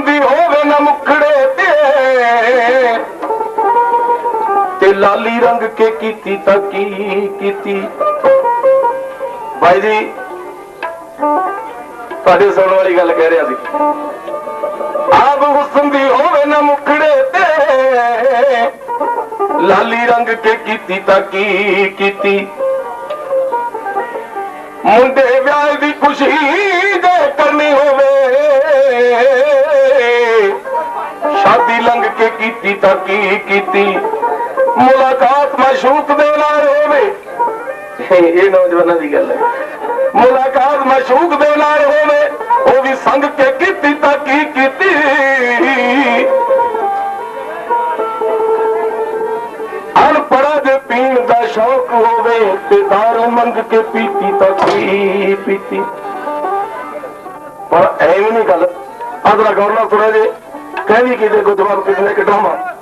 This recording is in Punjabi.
ਹੁਸਨ ਹੋਵੇ ਨਾ ਮੁਖੜੇ ਤੇ। ਤੇ ਲਾਲੀ ਰੰਗ ਕੇ ਕੀਤੀ ਤਾਂ ਕੀ ਕੀਤੀ? ਬਾਈ ਜੀ, ਤੁਹਾਡੇ ਸੁਣਨ ਵਾਲੀ ਗੱਲ ਕਹਿ ਰਿਹਾ ਸੀ। ਆਪ ਹੁਸਨ ਦੀ ਹੋਵੇ ਨਾ ਮੁਖੜੇ ਤੇ। ਲਾਲੀ ਰੰਗ ਕੇ ਕੀਤੀ ਤਾਂ ਕੀ ਕੀਤੀ? ਮੁੰਡੇ ਕੀਤੀ ਤਾਂ ਕੀ ਕੀਤੀ? ਮੁਲਾਕਾਤ ਮਸ਼ੂਕ ਦੇ ਨਾਲ ਹੋਵੇ। ਇਹ ਨੌਜਵਾਨਾਂ ਦੀ ਗੱਲ ਹੈ। ਮੁਲਾਕਾਤ ਮਸ਼ੂਕ ਦੇ ਨਾਲ ਹੋਵੇ ਉਹ ਵੀ ਸੰਗ ਕੇ ਕੀਤੀ ਤਾਂ ਕੀ ਕੀਤੀ? ਅਨਪੜਾ ਦੇ ਪੀਣ ਦਾ ਸ਼ੌਕ ਹੋਵੇ ਤੇ ਦਾਰੂ ਮੰਗ ਕੇ ਪੀਤੀ ਤਾਂ ਕੀ ਪੀਤੀ? ਪਰ ਐਵੇਂ ਨਹੀਂ ਗੱਲ। ਅਦਰਾ ਗੌਰ ਨਾਲ ਸੁਣਿਆ ਜੇ। ਕਹਿੰਦੀ ਕਿਤੇ ਕੋ ਜਵਾਬ ਕਿਸੇ ਨੇ ਕਿ ਡਰਾਮਾ